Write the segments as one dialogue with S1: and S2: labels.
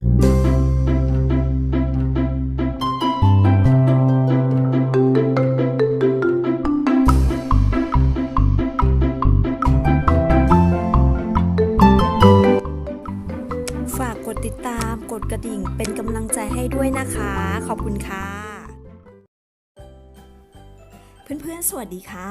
S1: ฝากกดติดตามกดกระดิ่งเป็นกำลังใจให้ด้วยนะคะ ขอบคุณค่ะ เพื่อนๆ สวัสดีค่ะ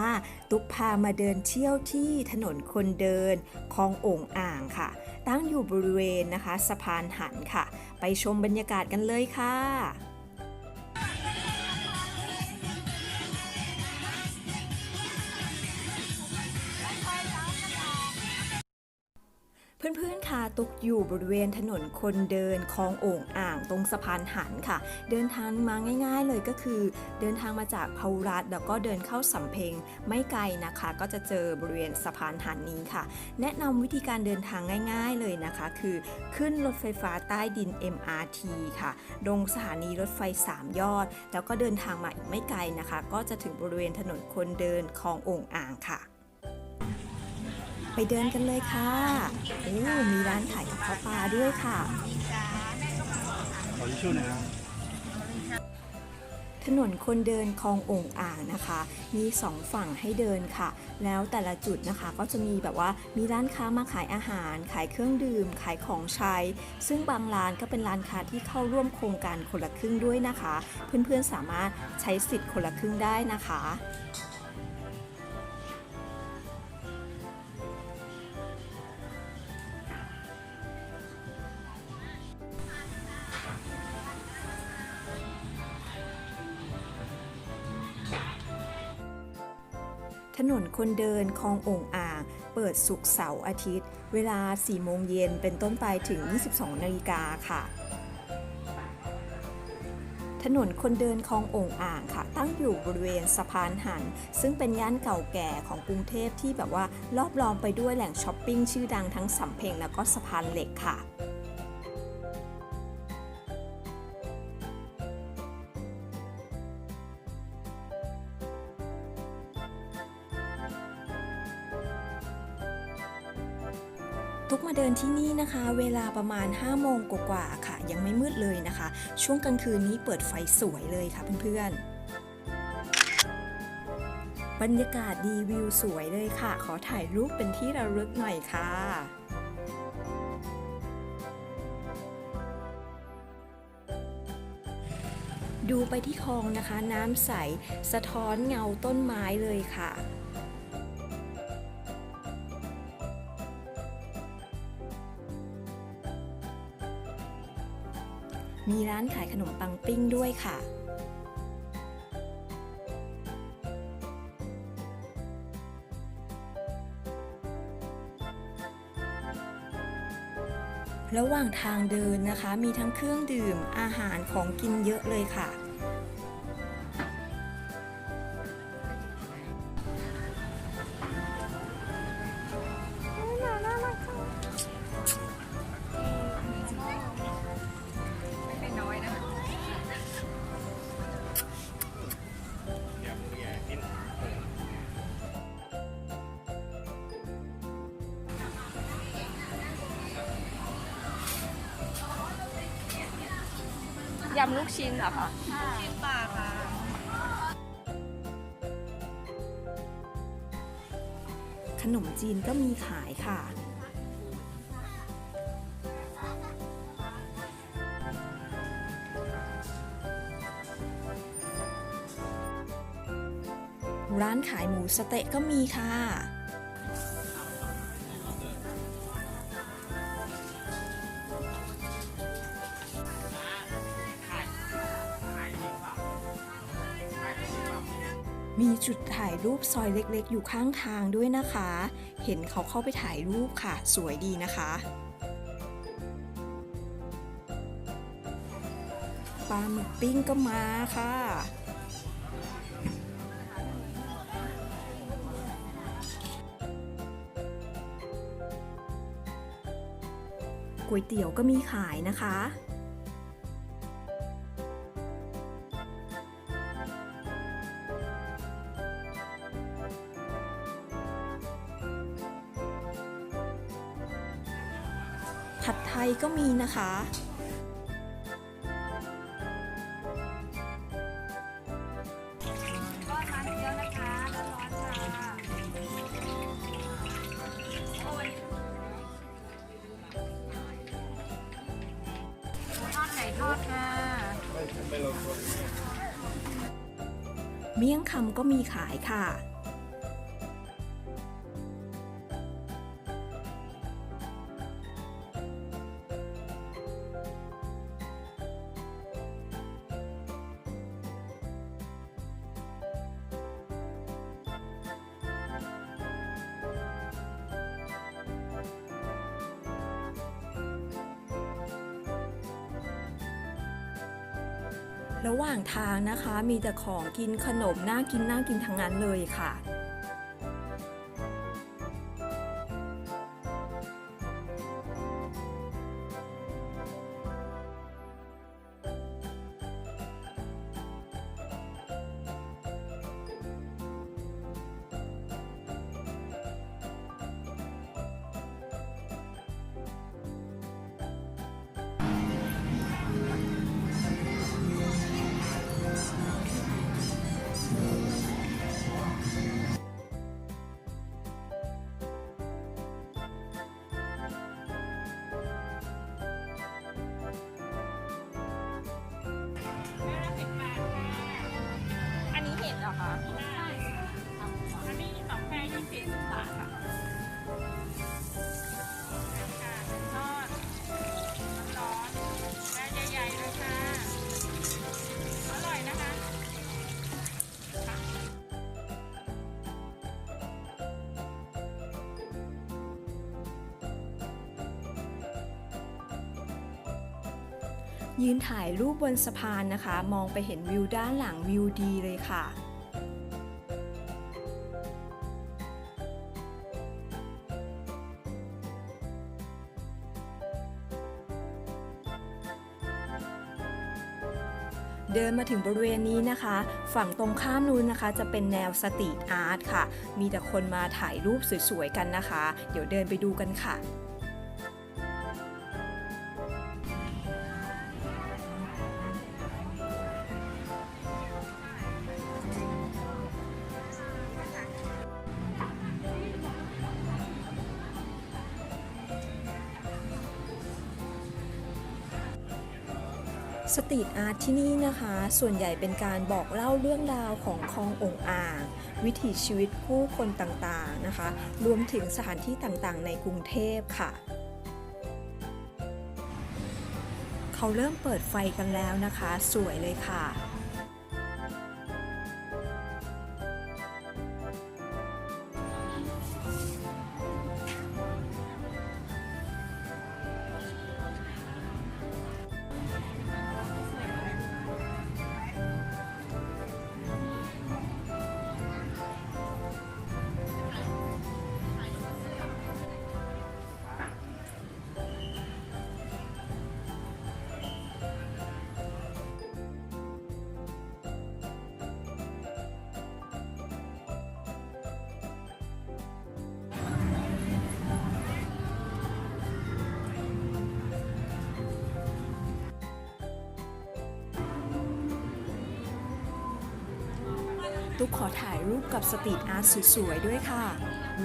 S1: ตุ๊กพามาเดินเที่ยวที่ถนนคนเดินคลองโอ่งอ่างค่ะ ตั้งอยู่บริเวณนะคะ สะพานหันค่ะ ไปชมบรรยากาศกันเลยค่ะ ตกอยู่บริเวณถนนคนเดินคลองโอ่งอ่างตรงสะพานหันค่ะ เดินทางมาง่าย ๆ เลยก็คือ เดินทางมาจากพาวุรัตน์แล้วก็เดินเข้าสำเพ็งไม่ไกลนะคะ ก็จะเจอบริเวณสะพานหันนี้ค่ะ แนะนำวิธีการเดินทางง่าย ๆ เลยนะคะ คือขึ้นรถไฟฟ้าใต้ดิน MRT ค่ะ ลงสถานีรถไฟ 3 ยอด แล้วก็เดินทางมาอีกไม่ไกลนะคะ ก็จะถึงบริเวณถนนคนเดินคลองโอ่งอ่างค่ะ ไปเดินกันเลยค่ะโอ้มีร้านขายกระเพาะปลาด้วยค่ะ
S2: ขอชชู่หน่อยครับ
S1: ถนนคนเดินคลององอ่างนะคะ มีสองฝั่งให้เดินค่ะ แล้วแต่ละจุดนะคะก็จะมีแบบว่ามีร้านค้ามาขายอาหาร ขายเครื่องดื่ม ขายของใช้ ซึ่งบางร้านก็เป็นร้านค้าที่เข้าร่วมโครงการคนละครึ่งด้วยนะคะ เพื่อนๆสามารถใช้สิทธิ์คนละครึ่งได้นะคะ ถนนคนเดินคลององอ่าง เปิดสุกเสาร์อาทิตย์ เวลา 4 โมงเย็นเป็นต้นไปถึง 22 นาฬิกาค่ะ ถนนคนเดินคลององอ่างค่ะ ตั้งอยู่บริเวณสะพานหัน ซึ่งเป็นย่านเก่าแก่ของกรุงเทพที่แบบว่ารอบล้อมไปด้วยแหล่งช้อปปิ้งชื่อดังทั้งสำเพ็งแล้วก็สะพานเหล็กค่ะ ทุกมาเดินที่นี่นะคะ เวลาประมาณ 5 โมงกว่าๆค่ะ ยังไม่มืดเลยนะคะ ช่วงกลางคืนนี้เปิดไฟสวยเลยค่ะเพื่อนๆบรรยากาศดีวิวสวยเลยค่ะ ขอถ่ายรูปเป็นที่ระลึกหน่อยค่ะ ดูไปที่คลองนะคะ น้ำใส สะท้อนเงาต้นไม้เลยค่ะ มีร้านขายขนมปังปิ้งด้วยค่ะ ระหว่างทางเดินนะคะ มีทั้งเครื่องดื่มอาหารของกินเยอะเลยค่ะ
S3: ยำลูกชิ้นเหรอคะ
S1: ขนมจีนก็มีขายค่ะ ร้านขายหมูสเต๊ะก็มีค่ะ มีจุดถ่ายรูปซอยเล็กๆ อยู่ข้างทางด้วยนะคะ เห็นเขาเข้าไปถ่ายรูปค่ะ สวยดีนะคะปลาหมึกปิ้งก็มาค่ะ ก๋วยเตี๋ยวก็มีขายนะคะ นะคะเมี่ยงคำก็มีขายค่ะ ระหว่างทางนะคะมีแต่ของกินขนมน่ากินน่ากินทั้งนั้นเลยค่ะ
S3: ยืน
S1: ถ่ายรูปบนสะพานนะคะ มองไปเห็นวิวด้านหลังวิวดีเลยค่ะเดินมาถึงบริเวณนี้นะคะ ฝั่งตรงข้ามนู้นนะคะ จะเป็นแนวสตรีทอาร์ตค่ะ มีแต่คนมาถ่ายรูปสวยๆกันนะคะ เดี๋ยวเดินไปดูกันค่ะ อาร์ตที่นี่นะคะ ส่วนใหญ่เป็นการบอกเล่าเรื่องราวของคลององอ่าง วิถีชีวิตผู้คนต่างๆนะคะ รวมถึงสถานที่ต่างๆ ในกรุงเทพค่ะ เขาเริ่มเปิดไฟกันแล้วนะคะ สวยเลยค่ะ ตุ๊กขอถ่ายรูปกับสตรีทอาร์ตสวย ๆ ด้วยค่ะ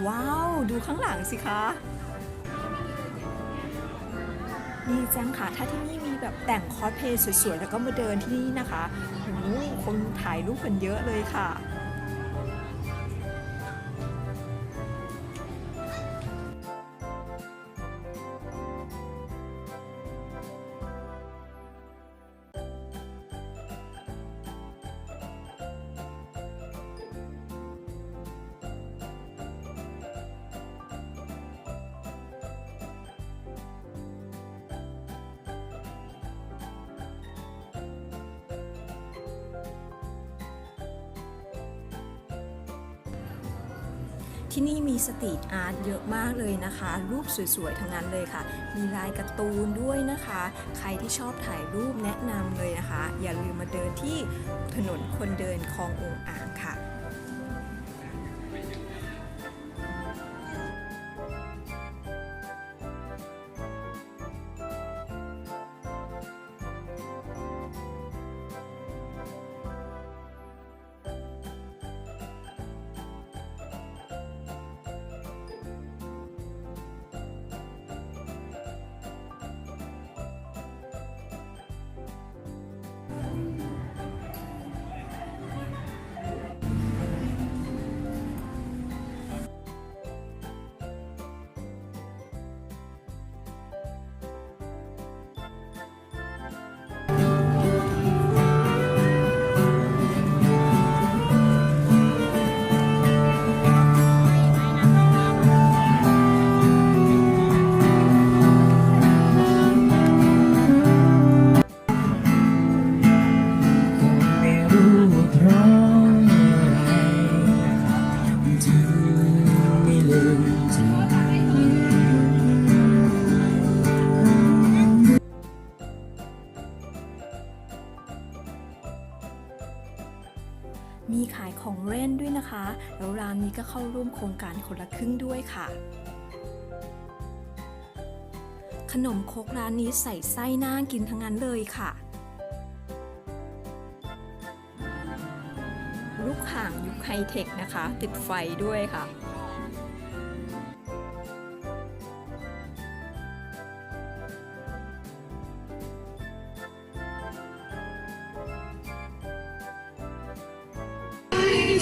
S1: ว้าว ดูข้างหลังสิคะดีจังค่ะ ถ้าที่นี่มีแบบแต่งคอสเพลย์สวย ๆ แล้วก็มาเดินที่นี่นะคะโอ้โหคนถ่ายรูปกันเยอะเลยค่ะ ที่นี่มีสตรีทอาร์ตเยอะมากเลยนะคะ รูปสวยๆทั้งนั้นเลยค่ะ มีลายการ์ตูนด้วยนะคะ ใครที่ชอบถ่ายรูปแนะนำเลยนะคะ อย่าลืมมาเดินที่ถนนคนเดินคลององอ่างค่ะายของเล่นด้วยนะคะ แล้วร้านนี้ก็เข้าร่วมโครงการคนละครึ่งด้วยค่ะ ขนมครกร้านนี้ใส่ไส้น่ากินทั้งนั้นเลยค่ะ ลูกห่างยุคไฮเทคนะคะ ติดไฟด้วยค่ะ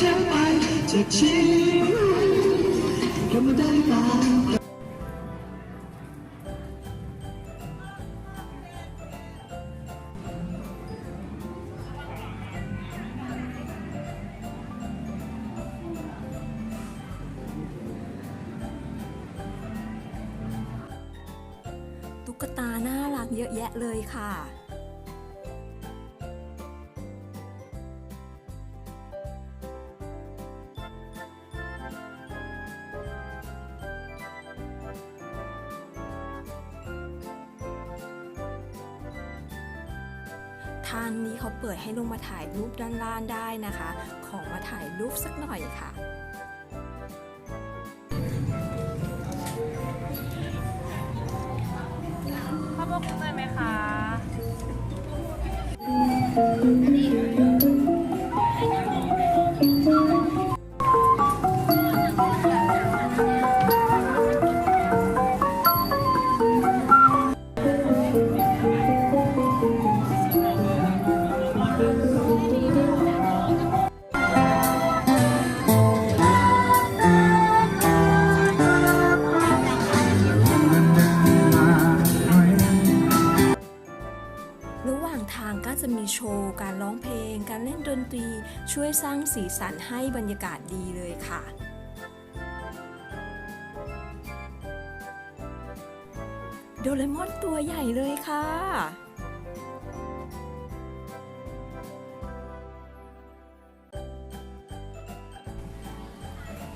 S4: จากชีวิตก็ไม่ได้ตาม
S1: ตุ๊ ทางนี้เขาเปิดให้ลงมาถ่ายรูปด้านล่างได้นะคะ ขอมาถ่ายรูปสักหน่อยค่ะ
S3: พ่อพ่อคุณเลยไหมคะ
S1: เลงการเล่นดนตรีช่วยสร้างสีสันให้บรรยากาศดีเลยค่ะโดเรมอนตัวใหญ่เลยค่ะ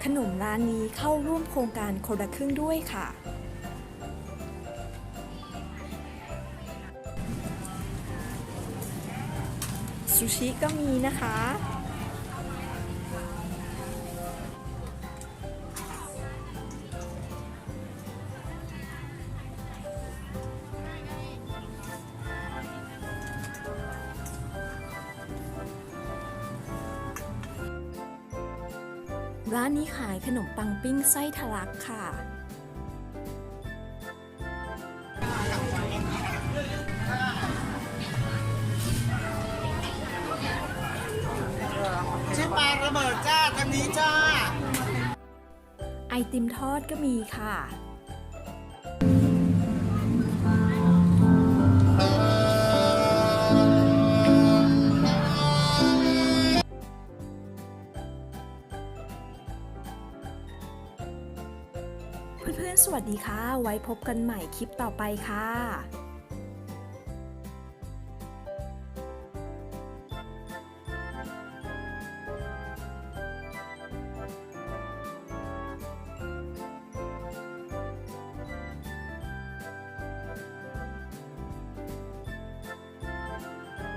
S1: ขนมร้านนี้เข้าร่วมโครงการคนละครึ่งด้วยค่ะ ซูชิก็มีนะคะ ร้านนี้ขายขนมปังปิ้งไส้ทะลักค่ะ
S4: ระเบิดจ้าทางนี้จ้า
S1: ไอติมทอดก็มีค่ะ เพื่อนๆ สวัสดีค่ะ ไว้พบกันใหม่คลิปต่อไปค่ะ